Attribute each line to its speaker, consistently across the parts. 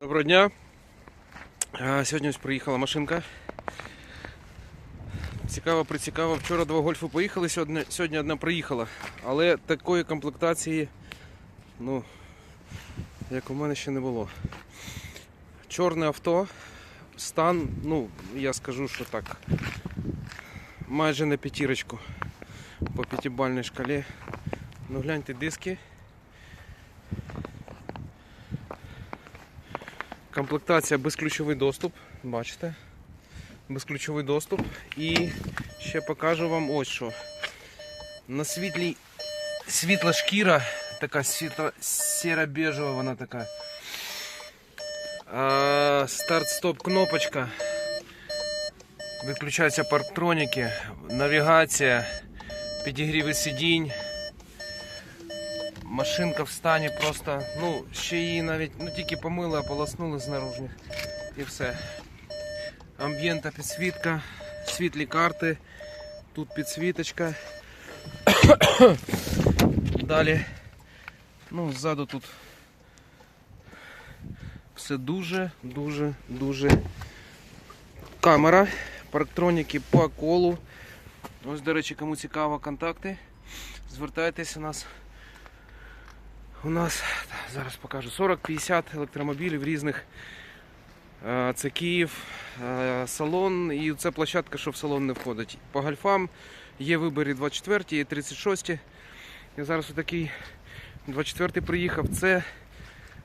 Speaker 1: Доброго дня. Сьогодні ось приїхала машинка. Цікаво, прицікаво. Вчора два гольфи поїхали, сьогодні, одна приїхала. Але такої комплектації, ну, як у мене ще не було. Чорне авто, стан, ну, я скажу, що так. Майже на п'ятірочку по п'ятибальній шкалі. Ну гляньте диски. Комплектація безключовий доступ, бачите? Безключовий доступ. І ще покажу вам ось що. На світлій світла шкіра, така світла сіро-бежева вона така. Старт-стоп кнопочка. Виключаються парктроніки, навігація, підігріви сидінь. Машинка в стані просто, ну, ще її навіть ну, тільки помили, ополоснули з наружних і все. Амбієнта підсвітка, світлі карти, тут підсвіточка. Далі, ну, ззаду тут все дуже, дуже, дуже. Камера, парктроніки по колу. Ось, до речі, кому цікаво контакти, звертайтесь у нас. У нас зараз покажу 40-50 електромобілів різних. Е, Це Київ, е, салон і це площадка, що в салон не входить. По гольфам є вибори 24, є 36. Я зараз отакий 24 приїхав. Це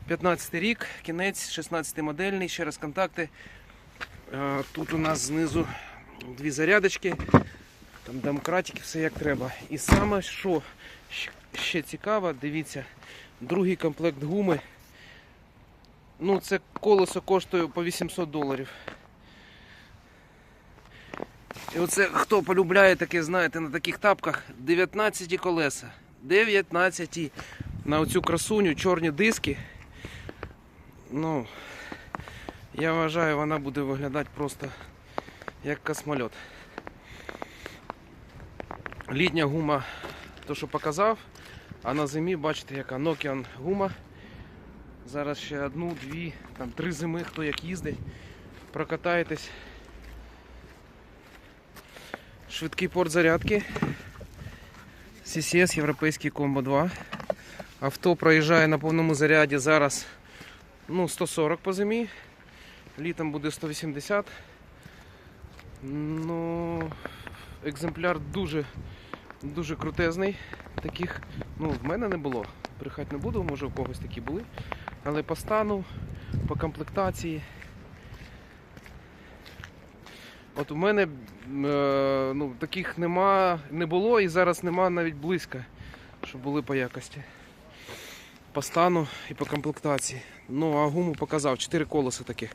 Speaker 1: 15 рік, кінець, 16 модельний, ще раз контакти. Е, Тут у нас знизу дві зарядочки, там домкратики, все як треба. І саме що ще цікаво, дивіться, другий комплект гуми. Ну, це колесо коштує по 800 доларів. І оце хто полюбляє таке, знаєте, на таких тапках 19 колеса. 19 на оцю красуню, чорні диски. Ну, я вважаю, вона буде виглядати просто як космольот. Літня гума, то що показав, а на зимі бачите, яка Nokian гума. Зараз ще одну, дві, там три зими, хто як їздить, прокатаєтесь. Швидкий порт зарядки. CCS європейський комбо 2. Авто проїжджає на повному заряді зараз ну, 140 по зимі. Літом буде 180. Ну, екземпляр дуже дуже крутезний. Таких ну, в мене не було. Брехати не буду, може у когось такі були. Але по стану, по комплектації. От у мене е, ну, таких нема, не було і зараз нема навіть близько, щоб були по якості. По стану і по комплектації. Ну, а гуму показав, 4 колеса таких.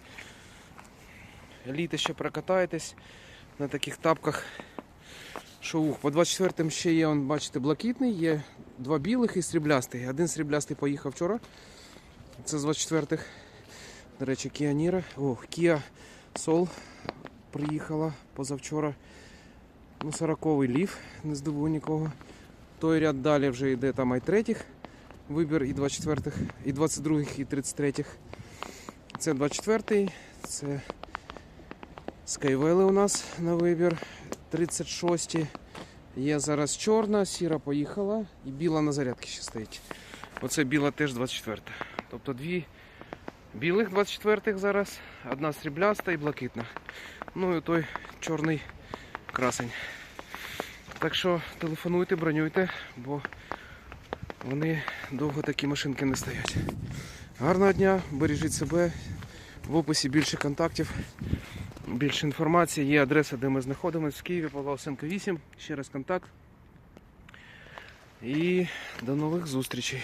Speaker 1: Літи ще прокатаєтесь на таких тапках. Що ух, по 24-м ще є, он, бачите, блакитний, є два білих і сріблястий. Один сріблястий поїхав вчора. Це з 24-х. До речі, Kia Niro. О, Kia Soul приїхала позавчора. Ну, 40-й лів, не здивую нікого. Той ряд далі вже йде там i3 вибір і 24-х, і 22-х, і 33-х. Це 24-й, це Skywell у нас на вибір. 36 Є зараз чорна, сіра поїхала і біла на зарядці ще стоїть. Оце біла теж 24. Тобто дві білих 24-х зараз, одна срібляста і блакитна. Ну і той чорний красень. Так що телефонуйте, бронюйте, бо вони довго такі машинки не стоять. Гарного дня, бережіть себе. В описі більше контактів. Більше інформації, є адреса, де ми знаходимося в Києві, Павла Осенко 8. Ще раз контакт. І до нових зустрічей.